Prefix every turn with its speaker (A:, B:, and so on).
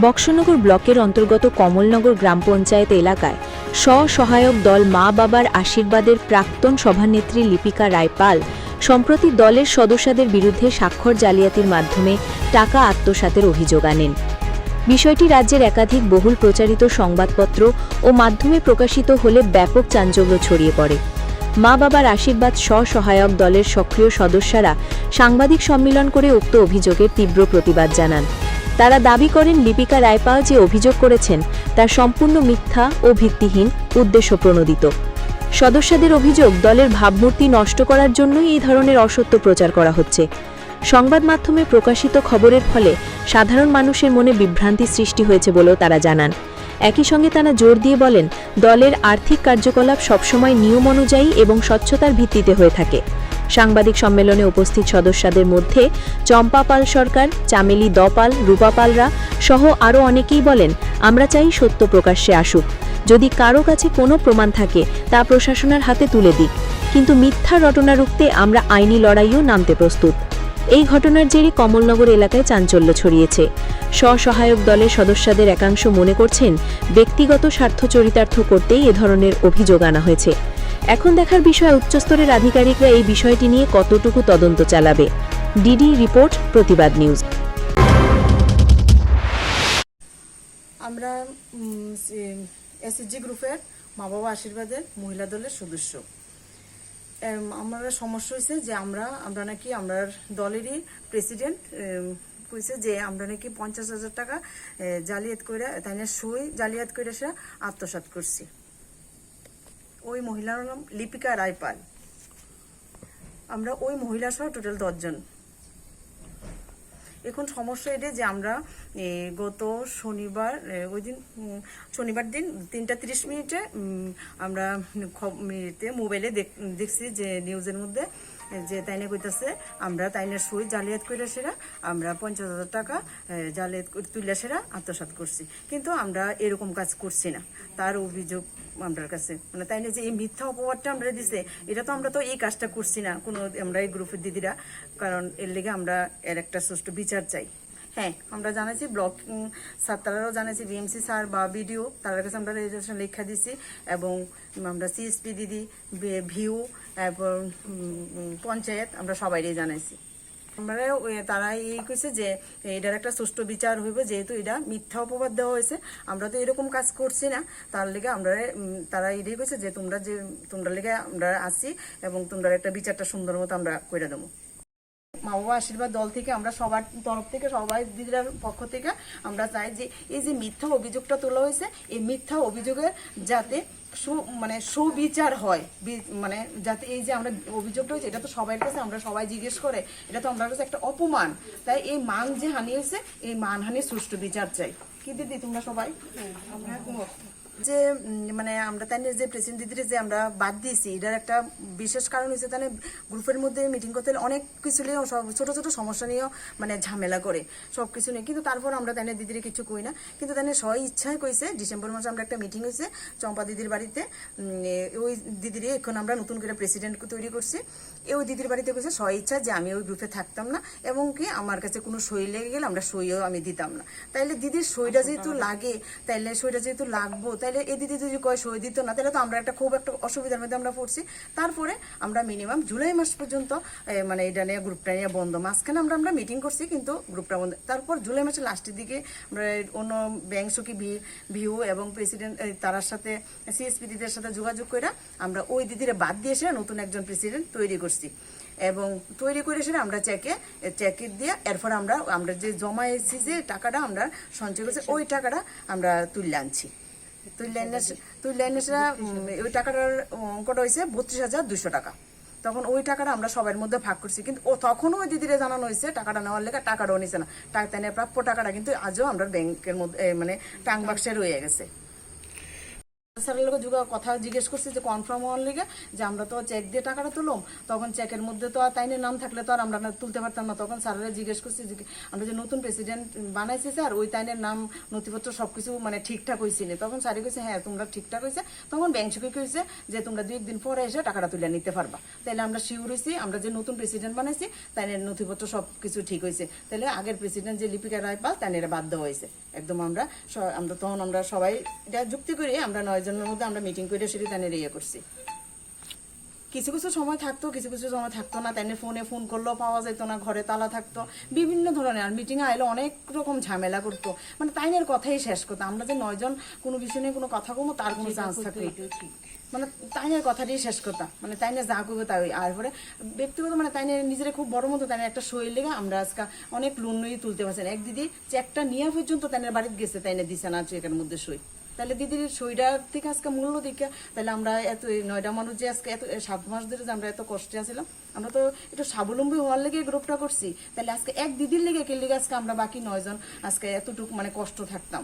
A: বক্সনগর ব্লকের অন্তর্গত কমলনগর গ্রাম পঞ্চায়েত এলাকায় স্ব-সহায়ক দল মা বাবার আশীর্বাদের প্রাক্তন সভানেত্রী লিপিকা রায়পাল সম্প্রতি দলের সদস্যদের বিরুদ্ধে স্বাক্ষর জালিয়াতির মাধ্যমে টাকা আত্মসাতের অভিযোগ আনেন। বিষয়টি রাজ্যের একাধিক বহুল প্রচারিত সংবাদপত্র ও মাধ্যমে প্রকাশিত হলে ব্যাপক চাঞ্চল্য ছড়িয়ে পড়ে। মা বাবার আশীর্বাদ স্ব-সহায়ক দলের সক্রিয় সদস্যরা সাংবাদিক সম্মেলন করে উক্ত অভিযোগের তীব্র প্রতিবাদ জানান। তারা দাবি করেন লিপিকা রায়পাল যে অভিযোগ করেছেন তা সম্পূর্ণ মিথ্যা ও ভিত্তিহীন, উদ্দেশ্য প্রণোদিত। সদস্যদের অভিযোগ দলের ভাবমূর্তি নষ্ট করার জন্যই এই ধরনের অসত্য প্রচার করা হচ্ছে। সংবাদ মাধ্যমে প্রকাশিত খবরের ফলে সাধারণ মানুষের মনে বিভ্রান্তি সৃষ্টি হয়েছে বলেও তারা জানান। একই সঙ্গে তারা জোর দিয়ে বলেন, দলের আর্থিক কার্যকলাপ সবসময় নিয়ম অনুযায়ী এবং স্বচ্ছতার ভিত্তিতে হয়ে থাকে। সাংবাদিক সম্মেলনে উপস্থিত সদস্যদের মধ্যে চম্পা পাল সরকার, চামেলি দপাল, রূপা পালরা সহ আরও অনেকেই বলেন, আমরা চাই সত্য প্রকাশ্যে আসুক। যদি কারও কাছে কোনো প্রমাণ থাকে, তা প্রশাসনের হাতে তুলে দিক। কিন্তু মিথ্যা রটনা রুখতে আমরা আইনি লড়াইও নামতে প্রস্তুত। এই ঘটনার জেরে কমলনগর এলাকায় চাঞ্চল্য ছড়িয়েছে। স্ব-সহায়ক দলের সদস্যদের একাংশ মনে করছেন, ব্যক্তিগত স্বার্থ চরিতার্থ করতেই এ ধরনের অভিযোগ আনা হয়েছে। এখন দেখার বিষয় উচ্চস্তরের আধিকারিকরা এই বিষয়টি নিয়ে কতটুকু তদন্ত চালাবে? ডিডি রিপোর্ট, প্রতিবাদ নিউজ।
B: আমরা এসএসজি গ্রুপের মা বাবা আশীর্বাদের মহিলা দলের সদস্য। আমরা সমস্যা হয়েছে যে আমরা আমরা নাকি আমরা দলেরই প্রেসিডেন্ট কইছে যে আমরা নাকি পঞ্চাশ হাজার টাকা জালিয়াত করে তাই না সই জালিয়াত করে সে আত্মসাৎ করছি। ওই মহিলার নাম লিপিকা রায়পাল। আমরা ওই মহিলা সহ টোটাল দশজন। এখন সমস্যা এটা যে আমরা গত শনিবার ওই দিন শনিবার দিন তিনটা তিরিশ মিনিটে আমরা মোবাইলে দেখ- দেখছি যে নিউজের মধ্যে যে তাইনে কইতাছে, আমরা তাইনের সুই জালিয়াত করে সেরা, আমরা পঞ্চাশ হাজার টাকা জালিয়াত তুলে সেরা আত্মসাত করছি। কিন্তু আমরা এরকম কাজ করছি না। তার অভিযোগ আমার কাছে। মানে তাই না যে এই মিথ্যা অপবাদটা আমরা দিছে, এটা তো আমরা তো এই কাজটা করছি না। কোনো, আমরা এই গ্রুপের দিদিরা, কারণ এর লেগে আমরা এর একটা সুষ্ঠু বিচার চাই। হ্যাঁ আমরা জানাইছি ব্লক স্যার তারাও জানাইছি বিএমসি স্যার বা বিডিও, তাদের কাছে আমরা রেজিস্ট্রেশন লেখা দিছি, এবং আমরা সিএসপি দিদি ভিউ, এবং পঞ্চায়েত, আমরা সবাইরে জানাইছি। আমরা তারা এই কইছে যে, এটার একটা সুষ্ঠু বিচার হইব, যেহেতু এটা মিথ্যা অপবাদ দেওয়া হয়েছে, আমরা তো এরকম কাজ করছি না। তার লেগে আমরা তারা এটাই কইছে যে, তোমরা যে, তোমরা লেগে আমরা আসি এবং তোমরা একটা বিচারটা সুন্দর মতো আমরা করে দেবো। মা বাবা আশীর্বাদ দল থেকে আমরা সবার তরফ থেকে, সবাই দিদিরার পক্ষ থেকে আমরা চাই যে এই যে মিথ্যা অভিযোগটা তোলা হয়েছে, এই মিথ্যা অভিযোগের যাতে সু- মানে সুবিচার হয় মানে যাতে এই যে আমরা অভিযোগটা হয়েছে, এটা তো সবার কাছে, আমরা সবাই জিজ্ঞেস করে, এটা তো আমরা কাছে একটা অপমান তাই এই মান যে হানি হয়েছে এই মানহানির সুষ্ঠু বিচার চাই কি দিদি, তোমরা সবাই আমরা একমত। যে মানে আমরা তাই যে প্রেসিডেন্ট দিদির যে আমরা বাদ দিয়েছি এটার একটা বিশেষ কারণ হচ্ছে তাহলে গ্রুপের মধ্যে মিটিং করতে অনেক কিছু নিয়েও সব ছোটো ছোটো সমস্যা নিয়েও মানে ঝামেলা করে সব কিছু নিয়ে। কিন্তু তারপর আমরা তাই দিদির কিছু কই না। কিন্তু তাই স্ব ইচ্ছায় কইছে ডিসেম্বর মাসে আমরা একটা মিটিং হয়েছে চম্পা দিদির বাড়িতে। ওই দিদির এখন আমরা নতুন করে প্রেসিডেন্ট তৈরি করছি। এ ওই দিদির বাড়িতে কইছে স্ব ইচ্ছা যে আমি ওই গ্রুপে থাকতাম না এবং কি আমার কাছে কোনো সই লেগে গেলে আমরা সইও আমি দিতাম না। তাইলে দিদির সইটা যেহেতু লাগে তাইলে সইটা যেহেতু লাগবো তাইলে এই দিদি যদি কয় সই দিত না, তাহলে তো আমরা একটা খুব একটা অসুবিধার মধ্যে আমরা পড়ছি। তারপরে আমরা মিনিমাম জুলাই মাস পর্যন্ত মানে এটা নিয়ে গ্রুপটা নিয়ে বন্ধ। মাঝখানে আমরা আমরা মিটিং করছি, কিন্তু গ্রুপটা বন্ধ। তারপর জুলাই মাসের লাস্টের দিকে অন্য ব্যাংক সখী ভিউ এবং প্রেসিডেন্ট তার সাথে সিএসপি দিদির সাথে যোগাযোগ করে আমরা ওই দিদিরে বাদ দিয়ে এসে নতুন একজন প্রেসিডেন্ট তৈরি করছি। এবং তৈরি করে সেটা আমরা চেকে চেকে দিয়ে এরপর আমরা আমরা যে জমা এসেছি, যে টাকাটা আমরা সঞ্চয় করছি, ওই টাকাটা আমরা তুলে আনছি। তুলে এনে তুই এনে ওই টাকাটার অঙ্কটা হয়েছে বত্রিশ হাজার দুশো টাকা। তখন ওই টাকাটা আমরা সবার মধ্যে ভাগ করছি। কিন্তু ও তখনও ওই দিদিরে জানানো হয়েছে টাকাটা নেওয়ার লেগে টাকাটাও নিছে না। টাকা প্রাপ্য টাকাটা কিন্তু আজও আমরা ব্যাংকের মধ্যে মানে টাং বাক্সে রয়ে গেছে। স্যারের লোক যুগ কথা জিজ্ঞেস করছি যে কনফার্ম হওয়ার লিগে যে আমরা তো চেক দিয়ে টাকাটা তুললাম তখন চেকের মধ্যে তো আর তাইনের নাম থাকলে তো আর আমরা তুলতে পারতাম না। তখন স্যারেরা জিজ্ঞেস করছি যে আমরা যে নতুন প্রেসিডেন্ট বানাইছি স্যার, ওই তাইনের নাম, নথিপত্র সবকিছু মানে ঠিকঠাক হয়েছি না। তখন স্যারে কইছে হ্যাঁ তোমরা ঠিকঠাক হয়েছে তখন ব্যাংক থেকে কইছে যে, তোমরা দুই একদিন পরে এসে টাকাটা তুলে নিতে পারবা। তাহলে আমরা শিওর হয়েছি আমরা যে নতুন প্রেসিডেন্ট বানাইছি, তাইনের নথিপত্র সবকিছু ঠিক হয়েছে তাহলে আগের প্রেসিডেন্ট যে লিপিকা রায়পাল, তাইনের বাধ্য হয়েছে একদম আমরা আমরা তখন আমরা সবাই এটা যুক্তি করি, আমরা নয় জনের মধ্যে আমরা মিটিং করে সেটি তাইনের ইয়ে করছি। কিছু কিছু সময় থাকতো কিছু কিছু সময় থাকতো না তাই ফোনে ফোন করলেও পাওয়া যেত না ঘরে তালা থাকতো বিভিন্ন ধরনের। আর মিটিংয়ে আইলে অনেক রকম ঝামেলা করতো। মানে তাইনের কথাই শেষ করতো আমরা যে নয়জন কোনো বিষয় নিয়ে কোনো কথা কমো তার কোনো চান্স থাকতো মানে তাইনের কথাটাই শেষ কথা। মানে তাইনে যা করবে তাই। আর পরে ব্যক্তিগত মানে তাইনে নিজের খুব বড় মতো তাইনের একটা শরীর লেগে আমরা আজকে অনেক লোন নিয়ে তুলতে পারছেন এক দিদি চেকটা নিয়ে পর্যন্ত তাইনের বাড়িতে গেছে তাইনে দিছে না চেকের মধ্যে সই। তাহলে দিদির শরীরটা থেকে আজকে মূল্য দিকে, তাহলে আমরা এত নয়টা মানুষ যে আজকে এত সাত মাস ধরে যে আমরা এত কষ্টে আছিলাম, আমরা তো একটু স্বাবলম্বী হওয়ার লেগে গ্রুপটা করছি। তাহলে আজকে এক দিদির লেগে কে লেগে আজকে আমরা বাকি নয়জন আজকে এতটুকু মানে কষ্ট থাকতাম।